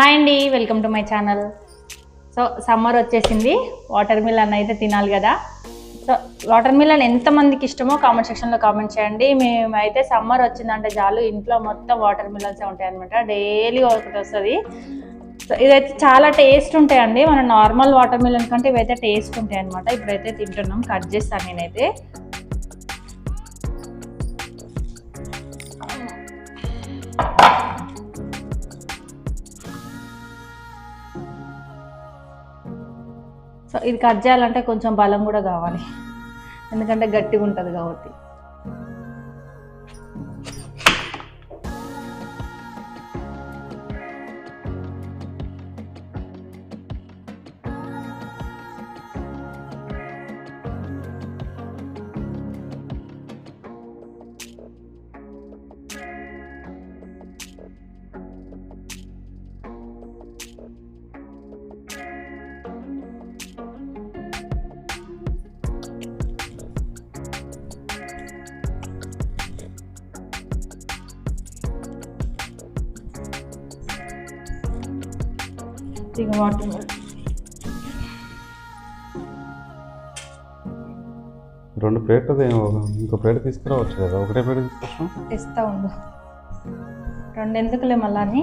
Hi అండి welcome to my channel. So summer వచ్చేసింది. Watermelon అయితే తినాలి కదా. సో వాటర్ మిలన్ ఎంతమందికి ఇష్టమో కామెంట్ సెక్షన్లో కామెంట్ చేయండి. మేమైతే సమ్మర్ వచ్చిందంటే చాలు ఇంట్లో మొత్తం వాటర్ మిలన్సే ఉంటాయి అనమాట డైలీ ఒకటి వస్తుంది. సో ఇదైతే చాలా టేస్ట్ ఉంటాయండి. మన నార్మల్ వాటర్ మిలన్ కంటే ఇవైతే టేస్ట్ ఉంటాయి అనమాట ఇప్పుడైతే తింటున్నాం. కట్ చేస్తాను నేనైతే. సో ఇది కట్ చేయాలంటే కొంచెం బలం కూడా కావాలి. ఎందుకంటే గట్టిగా ఉంటుంది కాబట్టి. ఇక వాటర్ రెండు ప్లేట్లు ఇంకో ప్లేట్ తీసుకురావచ్చు కదా ఒకటే ప్లేట్ తీసుకొస్తాం? ఇస్తా ఉండు. రెండు ఎందుకులే మళ్ళా అని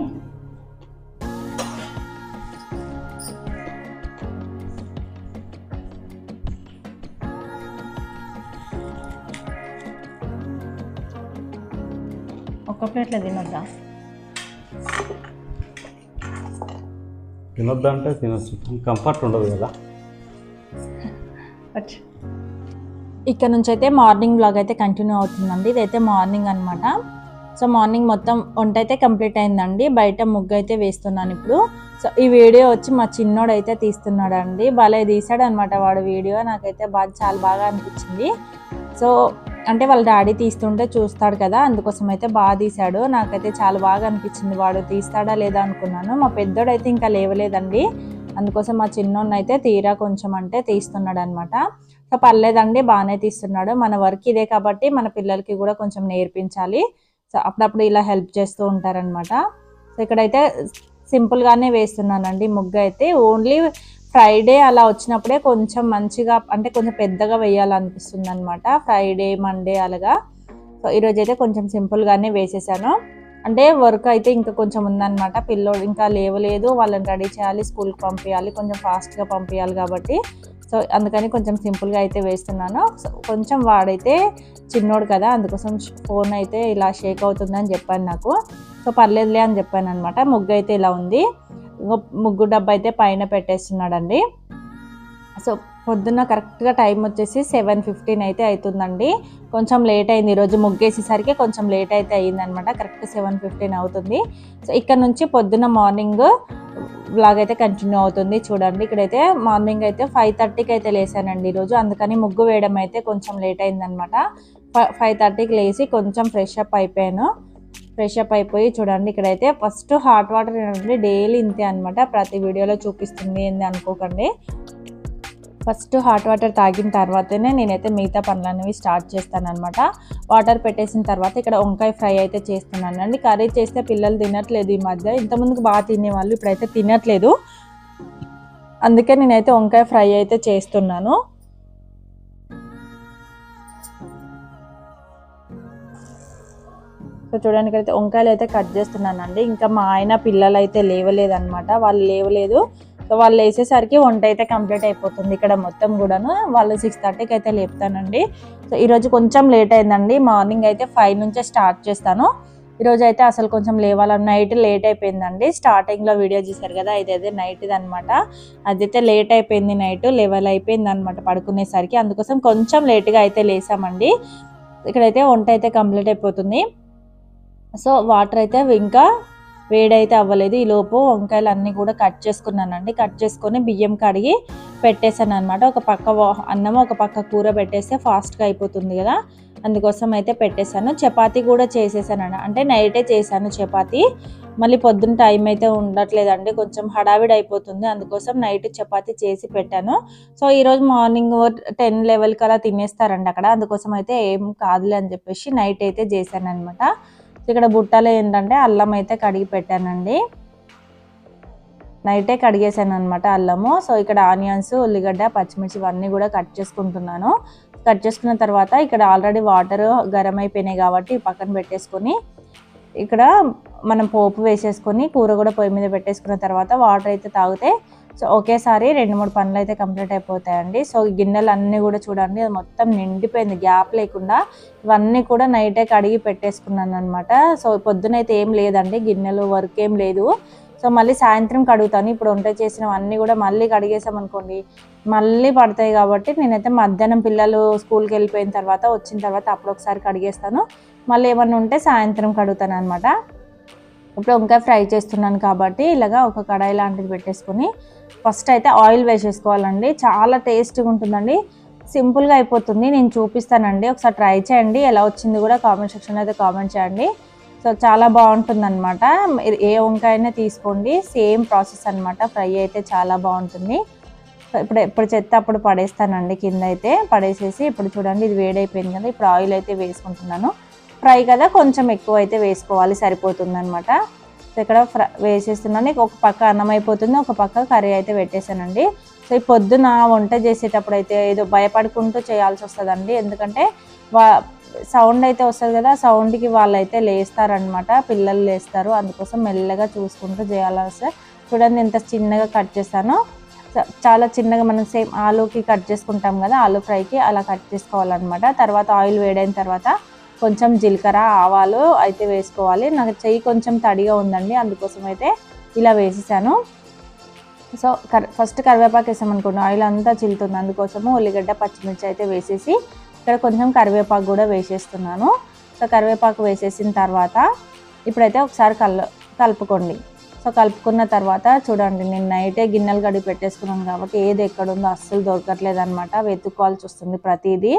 ఒక్క ప్లేట్లో తినొద్దా? తినొద్దంటే తినొచ్చు. కంఫర్ట్ ఉండదు కదా. ఇక్కడ నుంచి అయితే మార్నింగ్ బ్లాగ్ అయితే కంటిన్యూ అవుతుందండి. ఇదైతే మార్నింగ్ అనమాట సో మార్నింగ్ మొత్తం వంట అయితే కంప్లీట్ అయిందండి. బయట ముగ్గు అయితే వేస్తున్నాను ఇప్పుడు. సో ఈ వీడియో వచ్చి మా చిన్నోడు అయితే తీస్తున్నాడు అండి భలే తీసాడు అనమాట వాడు వీడియో. నాకైతే బాగా చాలా బాగా అనిపించింది. సో అంటే వాళ్ళ డాడీ తీస్తుంటే చూస్తాడు కదా అందుకోసం అయితే బాగా తీశాడు. నాకైతే చాలా బాగా అనిపించింది. వాడు తీస్తాడా లేదా అనుకున్నాను. మా పెద్దోడు అయితే ఇంకా లేవలేదండి. అందుకోసం మా చిన్నోన్నైతే అయితే తీరా కొంచెం అంటే తీస్తున్నాడు అనమాట సో పర్లేదండి బాగానే తీస్తున్నాడు. మన వర్క్ ఇదే కాబట్టి మన పిల్లలకి కూడా కొంచెం నేర్పించాలి. సో అప్పుడప్పుడు ఇలా హెల్ప్ చేస్తూ ఉంటారనమాట. సో ఇక్కడైతే సింపుల్గానే వేస్తున్నానండి ముగ్గు అయితే ఓన్లీ ఫ్రైడే అలా వచ్చినప్పుడే కొంచెం మంచిగా అంటే కొంచెం పెద్దగా వేయాలనిపిస్తుంది అనమాట ఫ్రైడే మండే అలాగా. సో ఈరోజు అయితే కొంచెం సింపుల్గానే వేసేసాను. అంటే వర్క్ అయితే ఇంకా కొంచెం ఉందన్నమాట. పిల్లోడు ఇంకా లేవలేదు. వాళ్ళని రెడీ చేయాలి స్కూల్కి పంపించాలి కొంచెం ఫాస్ట్గా పంపించాలి కాబట్టి. సో అందుకని కొంచెం సింపుల్గా అయితే వేస్తున్నాను. సో కొంచెం వాడైతే చిన్నోడు కదా అందుకోసం ఫోన్ అయితే ఇలా షేక్ అవుతుందని చెప్పాను నాకు. సో పర్లేదులే అని చెప్పాను అనమాట ముగ్గు అయితే ఇలా ఉంది. ఇంకో ముగ్గు డబ్బా అయితే పైన పెట్టేస్తున్నాడండి. సో పొద్దున్న కరెక్ట్గా టైం వచ్చేసి సెవెన్ ఫిఫ్టీన్ అయితే అవుతుందండి కొంచెం లేట్ అయింది. ఈరోజు ముగ్గేసేసరికి కొంచెం లేట్ అయితే అయ్యిందనమాట. కరెక్ట్ సెవెన్ ఫిఫ్టీన్ అవుతుంది. సో ఇక్కడ నుంచి పొద్దున్న మార్నింగ్ బ్లాగ్ అయితే కంటిన్యూ అవుతుంది. చూడండి ఇక్కడైతే మార్నింగ్ అయితే ఫైవ్ థర్టీకి అయితే లేసానండి ఈరోజు అందుకని ముగ్గు వేయడం అయితే కొంచెం లేట్ అయిందనమాట. ఫైవ్ థర్టీకి లేచి కొంచెం ఫ్రెష్ అప్ అయిపోయాను. ఫ్రెష్ అప్ అయిపోయి చూడండి ఇక్కడైతే ఫస్ట్ హాట్ వాటర్ ఏంటంటే డైలీ ఇంతే అనమాట ప్రతి వీడియోలో చూపిస్తుంది ఏంది అనుకోకండి. ఫస్ట్ హాట్ వాటర్ తాగిన తర్వాతనే నేనైతే మిగతా పనులనేవి స్టార్ట్ చేస్తాను అనమాట వాటర్ పెట్టేసిన తర్వాత ఇక్కడ వంకాయ ఫ్రై అయితే చేస్తున్నాను అండి. కర్రీ చేస్తే పిల్లలు తినట్లేదు ఈ మధ్య. ఇంతకుముందుకు బాగా తినేవాళ్ళు ఇప్పుడైతే తినట్లేదు. అందుకే నేనైతే వంకాయ ఫ్రై అయితే చేస్తున్నాను. సో చూడడానికి అయితే వంకాయలు అయితే కట్ చేస్తున్నానండి. ఇంకా మా ఆయన పిల్లలు అయితే లేవలేదనమాట వాళ్ళు లేవలేదు. సో వాళ్ళు వేసేసరికి వంట అయితే కంప్లీట్ అయిపోతుంది ఇక్కడ మొత్తం కూడాను. వాళ్ళు సిక్స్ థర్టీకి అయితే లేపుతానండి. సో ఈరోజు కొంచెం లేట్ అయిందండి. మార్నింగ్ అయితే ఫైవ్ నుంచే స్టార్ట్ చేస్తాను. ఈరోజు అయితే అసలు కొంచెం లేవాలని నైట్ లేట్ అయిపోయిందండి. స్టార్టింగ్లో వీడియో చూసారు కదా ఇదైతే నైట్ది అనమాట అదైతే లేట్ అయిపోయింది నైట్ లెవెల్ అయిపోయింది అనమాట పడుకునేసరికి. అందుకోసం కొంచెం లేట్గా అయితే లేసామండి. ఇక్కడైతే వంట అయితే కంప్లీట్ అయిపోతుంది. సో వాటర్ అయితే ఇంకా వేడైతే అవ్వలేదు. ఈలోపు వంకాయలు అన్నీ కూడా కట్ చేసుకున్నానండి. కట్ చేసుకొని బియ్యం కడిగి పెట్టేశాను అనమాట ఒక పక్క అన్నం ఒక పక్క కూర పెట్టేస్తే ఫాస్ట్గా అయిపోతుంది కదా. అందుకోసం అయితే పెట్టేశాను. చపాతీ కూడా చేసేసాను అంటే నైటే చేశాను చపాతీ. మళ్ళీ పొద్దున్న టైం అయితే ఉండట్లేదండి. కొంచెం హడావిడి అయిపోతుంది. అందుకోసం నైట్ చపాతీ చేసి పెట్టాను. సో ఈరోజు మార్నింగ్ టెన్ లెవెల్కి అలా తినేస్తారండి అక్కడ. అందుకోసం అయితే ఏం కాదులే అని చెప్పేసి నైట్ అయితే చేశాను అనమాట ఇక్కడ బుట్టలో ఏంటంటే అల్లం అయితే కడిగి పెట్టానండి. నైటే కడిగేసాను అనమాట అల్లము. సో ఇక్కడ ఆనియన్స్ ఉల్లిగడ్డ పచ్చిమిర్చి ఇవన్నీ కూడా కట్ చేసుకుంటున్నాను. కట్ చేసుకున్న తర్వాత ఇక్కడ ఆల్రెడీ వాటర్ గరం అయిపోయినాయి కాబట్టి పక్కన పెట్టేసుకొని ఇక్కడ మనం పోపు వేసేసుకొని కూర కూడా పొయ్యి మీద పెట్టేసుకున్న తర్వాత వాటర్ అయితే తాగితే సో ఒకేసారి రెండు మూడు పనులు అయితే కంప్లీట్ అయిపోతాయండి. సో గిన్నెలు అన్నీ కూడా చూడండి అది మొత్తం నిండిపోయింది. గ్యాప్ లేకుండా ఇవన్నీ కూడా నైటే కడిగి పెట్టేసుకున్నాను అనమాట సో పొద్దునైతే ఏం లేదండి గిన్నెలు వర్క్ ఏం లేదు. సో మళ్ళీ సాయంత్రం కడుగుతాను. ఇప్పుడు వంట చేసినవన్నీ కూడా మళ్ళీ కడిగేసామనుకోండి మళ్ళీ పడతాయి కాబట్టి నేనైతే మధ్యాహ్నం పిల్లలు స్కూల్కి వెళ్ళిపోయిన తర్వాత వచ్చిన తర్వాత అప్పుడు ఒకసారి కడిగేస్తాను. మళ్ళీ ఏమన్నా ఉంటే సాయంత్రం కడుగుతాను అనమాట ఇప్పుడు వంకాయ ఫ్రై చేస్తున్నాను కాబట్టి ఇలాగా ఒక కడాయి లాంటిది పెట్టేసుకొని ఫస్ట్ అయితే ఆయిల్ వేసేసుకోవాలండి. చాలా టేస్ట్గా ఉంటుందండి. సింపుల్గా అయిపోతుంది. నేను చూపిస్తానండి. ఒకసారి ట్రై చేయండి. ఎలా వచ్చింది కూడా కామెంట్ సెక్షన్లో అయితే కామెంట్ చేయండి. సో చాలా బాగుంటుంది అనమాట ఏ వంకాయనే తీసుకోండి. సేమ్ ప్రాసెస్ అనమాట ఫ్రై అయితే చాలా బాగుంటుంది. ఇప్పుడు ఎప్పుడు చెత్త అప్పుడు పడేస్తానండి కింద అయితే. పడేసేసి ఇప్పుడు చూడండి ఇది వేడైపోయింది కదా. ఇప్పుడు ఆయిల్ అయితే వేసుకుంటున్నాను. ఫ్రై కదా కొంచెం ఎక్కువ అయితే వేసుకోవాలి సరిపోతుంది అనమాట సో ఇక్కడ ఫ్రై వేసేస్తున్నాను. ఒక పక్క అన్నం అయిపోతుంది ఒక పక్క కర్రీ అయితే పెట్టేశానండి. సో ఈ పొద్దున వంట చేసేటప్పుడు అయితే ఏదో భయపడుకుంటూ చేయాల్సి వస్తుందండి ఎందుకంటే వా సౌండ్ అయితే వస్తుంది కదా సౌండ్కి వాళ్ళు అయితే లేస్తారనమాట పిల్లలు లేస్తారు. అందుకోసం మెల్లగా చూసుకుంటూ చేయాలి వస్తే చూడండి ఎంత చిన్నగా కట్ చేస్తానో. చాలా చిన్నగా మనం సేమ్ ఆలూకి కట్ చేసుకుంటాం కదా ఆలూ ఫ్రైకి అలా కట్ చేసుకోవాలన్నమాట. తర్వాత ఆయిల్ వేడైన తర్వాత కొంచెం జీలకర్ర ఆవాలు అయితే వేసుకోవాలి. నాకు చెయ్యి కొంచెం తడిగా ఉందండి అందుకోసం అయితే ఇలా వేసేసాను. సో కర్ ఫస్ట్ కరివేపాకు వేసామనుకోండి ఆయిల్ అంతా చిల్లుతుంది. అందుకోసము ఉల్లిగడ్డ పచ్చిమిర్చి అయితే వేసేసి ఇక్కడ కొంచెం కరివేపాకు కూడా వేసేస్తున్నాను. సో కరివేపాకు వేసేసిన తర్వాత ఇప్పుడైతే ఒకసారి కల్ కలుపుకోండి. సో కలుపుకున్న తర్వాత చూడండి నేను నైటే గిన్నెలు గడి పెట్టేసుకున్నాను కాబట్టి ఏది ఎక్కడుందో అస్సలు దొరకట్లేదు అనమాట వెతుక్కోవాల్సి వస్తుంది ప్రతిదీ.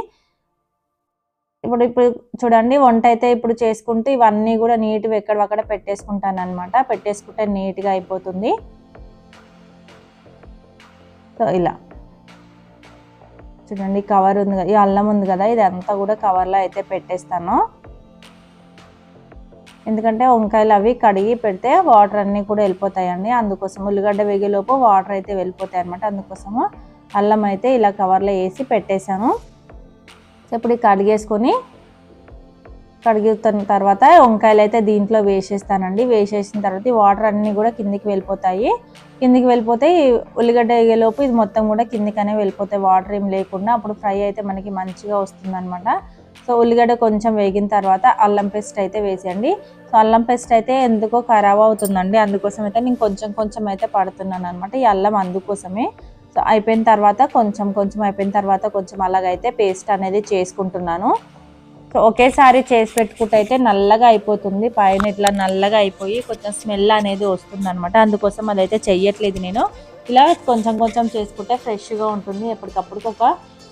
ఇప్పుడు ఇప్పుడు చూడండి వంట అయితే ఇప్పుడు చేసుకుంటూ ఇవన్నీ కూడా నీట్గా ఎక్కడక్కడ పెట్టేసుకుంటాను అనమాట పెట్టేసుకుంటే నీట్గా అయిపోతుంది. సో ఇలా. చూడండి కవర్ ఉంది కదా ఈ అల్లం ఉంది కదా ఇది అంతా కూడా కవర్లో అయితే పెట్టేస్తాను. ఎందుకంటే వంకాయలు అవి కడిగి పెడితే వాటర్ అన్నీ కూడా వెళ్ళిపోతాయండి. అందుకోసం ఉల్లిగడ్డ వేగేలోపు వాటర్ అయితే వెళ్ళిపోతాయి అనమాట అందుకోసము అల్లం అయితే ఇలా కవర్లో వేసి పెట్టేశాను. సో ఇప్పుడు కడిగేసుకొని కడిగిన తర్వాత వంకాయలు అయితే దీంట్లో వేసేస్తానండి. వేసేసిన తర్వాత ఈ వాటర్ అన్నీ కూడా కిందికి వెళ్ళిపోతాయి. కిందికి వెళ్ళిపోతే ఉల్లిగడ్డ వేగేలోపు ఇది మొత్తం కూడా కిందికనే వెళ్ళిపోతాయి. వాటర్ ఏం లేకుండా అప్పుడు ఫ్రై అయితే మనకి మంచిగా వస్తుందన్నమాట. సో ఉల్లిగడ్డ కొంచెం వేగిన తర్వాత అల్లం పేస్ట్ అయితే వేసేయండి. సో అల్లం పేస్ట్ అయితే ఎందుకో ఖరాబ్ అవుతుందండి. అందుకోసం అయితే నేను కొంచెం కొంచెం అయితే పడుతున్నాను అనమాట ఈ అల్లం అందుకోసమే. అయిపోయిన తర్వాత కొంచెం కొంచెం అయిపోయిన తర్వాత కొంచెం అలాగైతే పేస్ట్ అనేది చేసుకుంటున్నాను. ఒకేసారి చేసి పెట్టుకుంటే అయితే నల్లగా అయిపోతుంది. పైన ఇట్లా నల్లగా అయిపోయి కొంచెం స్మెల్ అనేది వస్తుంది అనమాట అందుకోసం అదైతే చెయ్యట్లేదు నేను. ఇలా కొంచెం కొంచెం చేసుకుంటే ఫ్రెష్గా ఉంటుంది. ఎప్పటికప్పుడు ఒక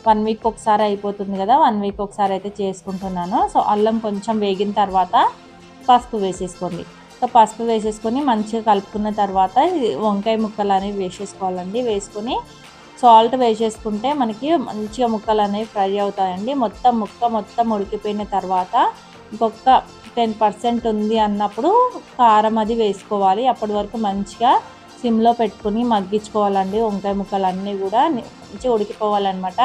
వన్ వీక్ ఒకసారి అయిపోతుంది కదా వన్ వీక్ ఒకసారి అయితే చేసుకుంటున్నాను. సో అల్లం కొంచెం వేగిన తర్వాత పసుపు వేసేసుకోండి. సో పసుపు వేసేసుకొని మంచిగా కలుపుకున్న తర్వాత వంకాయ ముక్కలు అనేవి వేసేసుకోవాలండి. వేసుకొని సాల్ట్ వేసేసుకుంటే మనకి మంచిగా ముక్కలు అనేవి ఫ్రై అవుతాయండి. మొత్తం ముక్క మొత్తం ఉడికిపోయిన తర్వాత ఇంకొక టెన్ పర్సెంట్ ఉంది అన్నప్పుడు కారం అది వేసుకోవాలి. అప్పటి వరకు మంచిగా సిమ్లో పెట్టుకుని మగ్గించుకోవాలండి. వంకాయ ముక్కలు అన్నీ కూడా మంచిగా ఉడికిపోవాలన్నమాట.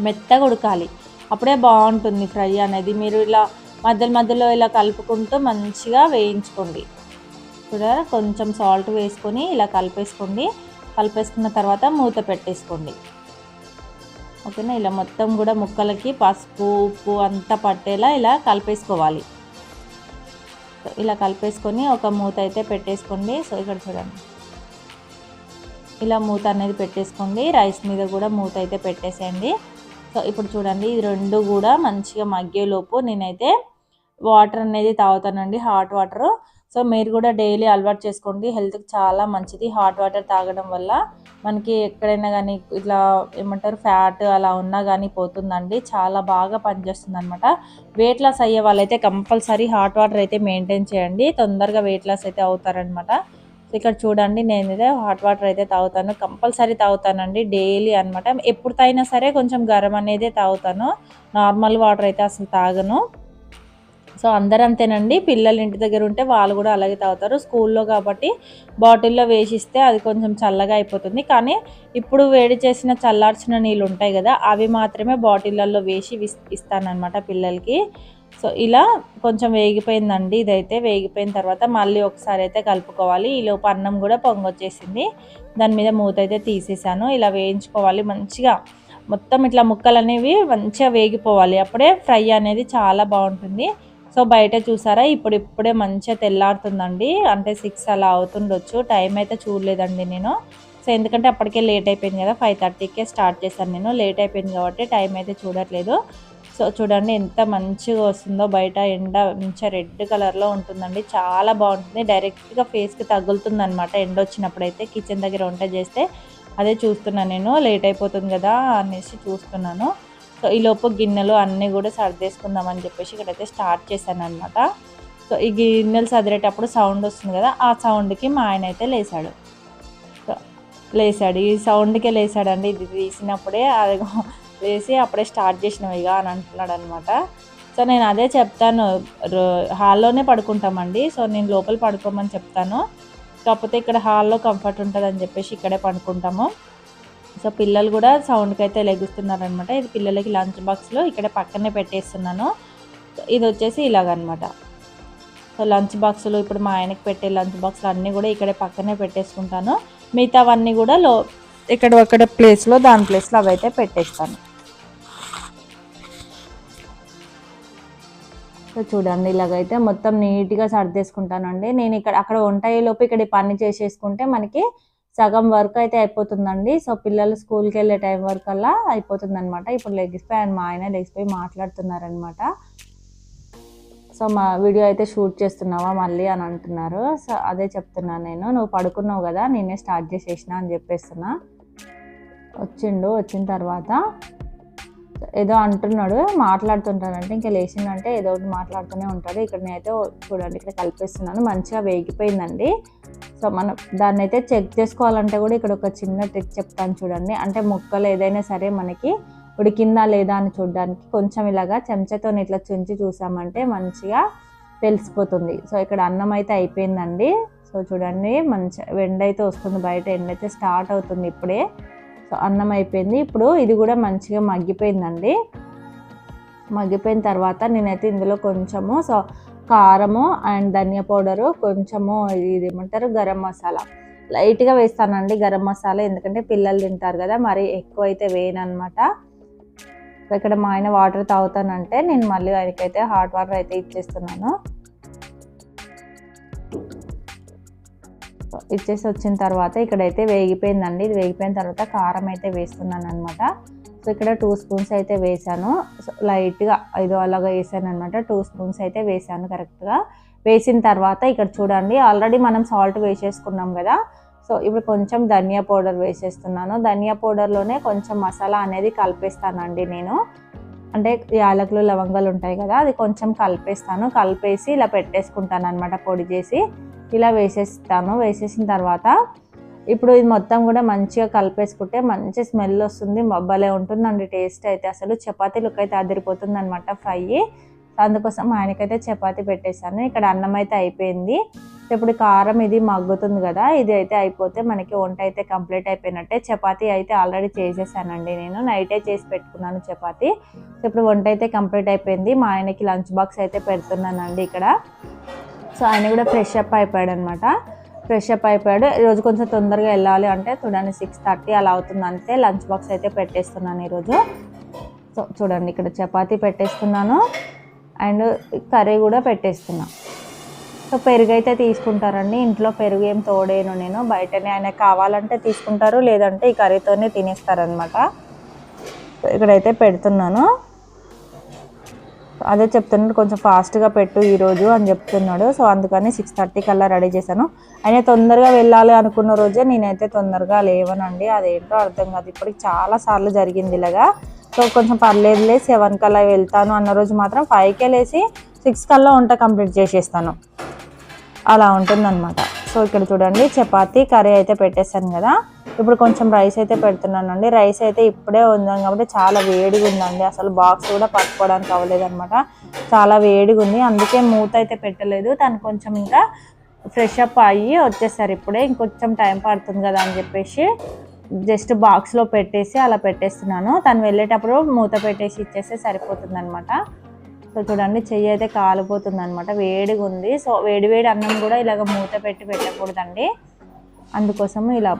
మెత్తగా ఉడకాలి. అప్పుడే బాగుంటుంది ఫ్రై అనేది. మీరు ఇలా మధ్యలో మధ్యలో ఇలా కలుపుకుంటూ మంచిగా వేయించుకోండి. చూడారా కొంచెం సాల్ట్ వేసుకొని ఇలా కలిపేసుకోండి. కలిపేసుకున్న తర్వాత మూత పెట్టేసుకోండి. ఓకేనా? ఇలా మొత్తం కూడా ముక్కలకి పసుపు ఉప్పు అంతా పట్టేలా ఇలా కలిపేసుకోవాలి. ఇలా కలిపేసుకొని ఒక మూత అయితే పెట్టేసుకోండి. సో ఇక్కడ చూడండి. ఇలా మూత అనేది పెట్టేసుకోండి. రైస్ మీద కూడా మూత అయితే పెట్టేసేయండి. సో ఇప్పుడు చూడండి ఇది రెండు కూడా మంచిగా మగ్గేలోపు నేనైతే వాటర్ అనేది తాగుతానండి. Hot water. సో మీరు కూడా డైలీ అలవాటు చేసుకోండి. హెల్త్కి చాలా మంచిది. హాట్ వాటర్ తాగడం వల్ల మనకి ఎక్కడైనా కానీ ఇట్లా ఏమంటారు ఫ్యాట్ అలా ఉన్నా కానీ పోతుందండి. చాలా బాగా పనిచేస్తుంది అనమాట వెయిట్ లాస్ అయ్యే వాళ్ళైతే కంపల్సరీ హాట్ వాటర్ అయితే మెయింటైన్ చేయండి. తొందరగా వెయిట్ లాస్ అయితే అవుతారనమాట ఇక్కడ చూడండి నేను అయితే హాట్ వాటర్ అయితే తాగుతాను. కంపల్సరీ తాగుతానండి డైలీ అనమాట ఎప్పుడు తాగినా సరే కొంచెం గరం అనేది తాగుతాను. నార్మల్ వాటర్ అయితే అసలు తాగను. సో అందరంతేనండి. పిల్లలు ఇంటి దగ్గర ఉంటే వాళ్ళు కూడా అలాగే తాగుతారు. స్కూల్లో కాబట్టి బాటిల్లో వేసిస్తే అది కొంచెం చల్లగా అయిపోతుంది. కానీ ఇప్పుడు వేడి చేసిన చల్లార్చిన నీళ్ళు ఉంటాయి కదా అవి మాత్రమే బాటిళ్ళల్లో వేసి విస్- ఇస్తానన్నమాట పిల్లలకి. సో ఇలా కొంచెం వేగిపోయిందండి. ఇదైతే వేగిపోయిన తర్వాత మళ్ళీ ఒకసారి అయితే కలుపుకోవాలి. ఈలోపు అన్నం కూడా పొంగొచ్చేసింది. దాని మీద మూత అయితే తీసేసాను. ఇలా వేయించుకోవాలి. మంచిగా మొత్తం ఇట్లా ముక్కలు అనేవి మంచిగా వేగిపోవాలి. అప్పుడే ఫ్రై అనేది చాలా బాగుంటుంది. సో బయట చూసారా? ఇప్పుడు ఇప్పుడే మంచిగా తెల్లారుతుందండి. అంటే సిక్స్ అలా అవుతుండొచ్చు. టైం అయితే చూడలేదండి నేను. సో ఎందుకంటే అప్పటికే లేట్ అయిపోయింది కదా. ఫైవ్ థర్టీకే స్టార్ట్ చేశాను నేను. లేట్ అయిపోయింది కాబట్టి టైం అయితే చూడట్లేదు. సో చూడండి ఎంత మంచిగా వస్తుందో. బయట ఎండ మంచిగా రెడ్ కలర్లో ఉంటుందండి. చాలా బాగుంటుంది. డైరెక్ట్గా ఫేస్కి తగులుతుంది అనమాట ఎండ వచ్చినప్పుడు అయితే కిచెన్ దగ్గర వంట చేస్తే అదే చూస్తున్నాను నేను. లేట్ అయిపోతుంది కదా అనేసి చూస్తున్నాను. సో ఈ లోపు గిన్నెలు అన్నీ కూడా సర్దేసుకుందామని చెప్పేసి ఇక్కడైతే స్టార్ట్ చేశాను అనమాట సో ఈ గిన్నెలు సదిరేటప్పుడు సౌండ్ వస్తుంది కదా ఆ సౌండ్కి మా ఆయన అయితే లేచాడు లేచాడు ఈ సౌండ్కే లేచాడండి ఇది తీసినప్పుడే అది వేసి అప్పుడే స్టార్ట్ చేసినాం ఇక అని అంటున్నాడు అనమాట సో నేను అదే చెప్తాను. రో- హాల్లోనే పడుకుంటామండి. సో నేను లోపల పడుకోమని చెప్తాను. కాకపోతే ఇక్కడ హాల్లో కంఫర్ట్ ఉంటుందని చెప్పేసి ఇక్కడే పడుకుంటాము. సో పిల్లలు కూడా సౌండ్కి అయితే లెగుస్తున్నారనమాట. ఇది పిల్లలకి లంచ్ బాక్స్లో ఇక్కడ పక్కనే పెట్టేస్తున్నాను. ఇది వచ్చేసి ఇలాగనమాట. సో లంచ్ బాక్సులు ఇప్పుడు మా ఆయనకి పెట్టే లంచ్ బాక్సులు అన్నీ కూడా ఇక్కడే పక్కనే పెట్టేసుకుంటాను. మిగతావన్నీ కూడా లో ఇక్కడ ఒక్కడ ప్లేస్లో దాని ప్లేస్లో అవి అయితే పెట్టేస్తాను. సో చూడండి ఇలాగైతే మొత్తం నీట్గా సర్దేసుకుంటానండి. నేను ఇక్కడ అక్కడ వంట అయ్యేలోపు ఇక్కడ పని చేసేసుకుంటే మనకి సగం వర్క్ అయితే అయిపోతుందండి. సో పిల్లలు స్కూల్కి వెళ్ళే టైం వరకు అలా అయిపోతుంది అనమాట ఇప్పుడు లెగ్గిసిపోయి అండ్ మా ఆయన లెగిసిపోయి మాట్లాడుతున్నారనమాట సో మా వీడియో అయితే షూట్ చేస్తున్నావా మళ్ళీ అని అంటున్నారు. సో అదే చెప్తున్నాను నేను. నువ్వు పడుకున్నావు కదా నేనే స్టార్ట్ చేసేసిన అని చెప్పేస్తున్నా. వచ్చిండు వచ్చిన తర్వాత ఏదో అంటున్నాడు మాట్లాడుతుంటానంటే ఇంకా లేచిందంటే ఏదో ఒకటి మాట్లాడుతూనే ఉంటాడు. ఇక్కడ నేనైతే చూడండి ఇక్కడ కలిపేస్తున్నాను. మంచిగా వేగిపోయిందండి. సో మనం దాన్ని అయితే చెక్ చేసుకోవాలంటే కూడా ఇక్కడ ఒక చిన్న ట్రిక్ చెప్తాను చూడండి. అంటే మొక్కలు ఏదైనా సరే మనకి ఉడికిందా లేదా అని చూడడానికి కొంచెం ఇలాగా చెంచాతో ఇట్లా చుంచి చూసామంటే మంచిగా తెలిసిపోతుంది. సో ఇక్కడ అన్నం అయితే అయిపోయిందండి. సో చూడండి మంచి ఎండ అయితే వస్తుంది బయట ఎండ అయితే స్టార్ట్ అవుతుంది ఇప్పుడే. సో అన్నం అయిపోయింది. ఇప్పుడు ఇది కూడా మంచిగా మగ్గిపోయిందండి. మగ్గిపోయిన తర్వాత నేనైతే ఇందులో కొంచెము సో కారము అండ్ ధనియా పౌడరు కొంచెము ఇది ఏమంటారు గరం మసాలా. లైట్గా వేస్తానండి గరం మసాలా ఎందుకంటే పిల్లలు తింటారు కదా మరి ఎక్కువ అయితే వేయను అనమాట ఇక్కడ మా ఆయన వాటర్ తాగుతానంటే నేను మళ్ళీ ఆయనకైతే హాట్ వాటర్ అయితే ఇచ్చేస్తున్నాను. ఇచ్చేసి వచ్చిన తర్వాత ఇక్కడైతే వేగిపోయిందండి. ఇది వేగిపోయిన తర్వాత కారం అయితే వేస్తున్నాను అనమాట సో ఇక్కడ టూ స్పూన్స్ అయితే వేసాను సో లైట్గా ఐదో అలాగా వేసాను అనమాట టూ స్పూన్స్ అయితే వేసాను కరెక్ట్గా వేసిన తర్వాత ఇక్కడ చూడండి ఆల్రెడీ మనం సాల్ట్ వేసేసుకున్నాం కదా. సో ఇప్పుడు కొంచెం ధనియా పౌడర్ వేసేస్తున్నాను. ధనియా పౌడర్లోనే కొంచెం మసాలా అనేది కలిపేస్తానండి నేను. అంటే యాలకులు లవంగాలు ఉంటాయి కదా అది కొంచెం కలిపేస్తాను. కలిపేసి ఇలా పెట్టేసుకుంటాను అనమాట పొడి చేసి. ఇలా వేసేస్తాను. వేసేసిన తర్వాత ఇప్పుడు ఇది మొత్తం కూడా మంచిగా కలిపేసుకుంటే మంచి స్మెల్ వస్తుంది. భలే ఉంటుందండి టేస్ట్ అయితే. అసలు చపాతీ లుక్ అయితే అదిరిపోతుంది అనమాట ఫ్రై అందుకోసం ఆయనకైతే చపాతి పెట్టేశాను. ఇక్కడ అన్నం అయితే అయిపోయింది. ఇప్పుడు కారం ఇది మగ్గుతుంది కదా ఇది అయితే అయిపోతే మనకి వంట అయితే కంప్లీట్ అయిపోయినట్టే. చపాతీ అయితే ఆల్రెడీ చేసేసానండి నేను. నైటే చేసి పెట్టుకున్నాను చపాతీ. ఇప్పుడు వంట అయితే కంప్లీట్ అయిపోయింది. మా ఆయనకి లంచ్ బాక్స్ అయితే పెడుతున్నానండి ఇక్కడ. సో ఆయన కూడా ఫ్రెష్ అప్ అయిపోయాడు అనమాట ఫ్రెష్ అప్ అయిపోయాడు. ఈరోజు కొంచెం తొందరగా వెళ్ళాలి అంటే చూడండి సిక్స్ థర్టీ అలా అవుతుంది అంతే లంచ్ బాక్స్ అయితే పెట్టేస్తున్నాను ఈరోజు. సో చూడండి ఇక్కడ చపాతీ పెట్టేస్తున్నాను. అండ్ కర్రీ కూడా పెట్టేస్తున్నా. సో పెరుగు అయితే తీసుకుంటారండి. ఇంట్లో పెరుగు ఏం తోడేను నేను. బయటనే ఆయన కావాలంటే తీసుకుంటారు లేదంటే ఈ కర్రీతోనే తినేస్తారనమాట ఇక్కడైతే పెడుతున్నాను. అదే చెప్తున్నాడు కొంచెం ఫాస్ట్గా పెట్టు ఈరోజు అని చెప్తున్నాడు. సో అందుకని సిక్స్ థర్టీ కల్లా రెడీ చేశాను. అయినా తొందరగా వెళ్ళాలి అనుకున్న రోజే నేనైతే తొందరగా లేవనండి. అదేంటో అర్థం కాదు. ఇప్పటికి చాలా సార్లు జరిగింది ఇలాగా. సో కొంచెం పర్లేదులే సెవెన్ కల్లా వెళ్తాను అన్న రోజు మాత్రం ఫైవ్కే లేసి సిక్స్ కల్లా వంట కంప్లీట్ చేసేస్తాను. అలా ఉంటుందన్నమాట. సో ఇక్కడ చూడండి చపాతీ కర్రీ అయితే పెట్టేశాను కదా. ఇప్పుడు కొంచెం రైస్ అయితే పెడుతున్నానండి. రైస్ అయితే ఇప్పుడే ఉందాం కాబట్టి చాలా వేడిగా ఉందండి. అసలు బాక్స్ కూడా పట్టుకోవడానికి అవ్వలేదనమాట చాలా వేడిగా ఉంది. అందుకే మూత అయితే పెట్టలేదు. తను కొంచెం ఇంకా ఫ్రెష్ అప్ అయ్యి వచ్చేసారు ఇప్పుడే. ఇంకొంచెం టైం పడుతుంది కదా అని చెప్పేసి జస్ట్ బాక్స్లో పెట్టేసి అలా పెట్టేస్తున్నాను. తను వెళ్ళేటప్పుడు మూత పెట్టేసి ఇచ్చేస్తే సరిపోతుంది అనమాట సో చూడండి చెయ్యి అయితే కాలిపోతుంది అనమాట వేడిగా ఉంది సో వేడి వేడి అన్నం కూడా ఇలాగ మూత పెట్టి పెట్టకూడదండి. అందుకోసము ఇలా.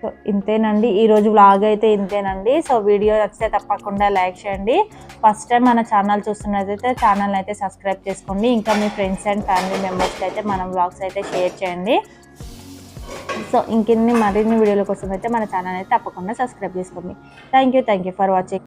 సో ఇంతేనండి. ఈరోజు వ్లాగ్ అయితే ఇంతేనండి. సో వీడియో నచ్చితే తప్పకుండా లైక్ చేయండి. ఫస్ట్ టైం మన ఛానల్ చూస్తున్నదైతే ఛానల్ అయితే సబ్స్క్రైబ్ చేసుకోండి. ఇంకా మీ ఫ్రెండ్స్ అండ్ ఫ్యామిలీ మెంబర్స్కి అయితే మన వ్లాగ్స్ అయితే షేర్ చేయండి. సో ఇంకెన్ని మరిన్ని వీడియోల కోసం అయితే మన ఛానల్ అయితే తప్పకుండా సబ్స్క్రైబ్ చేసుకోండి. Thank you thank you for watching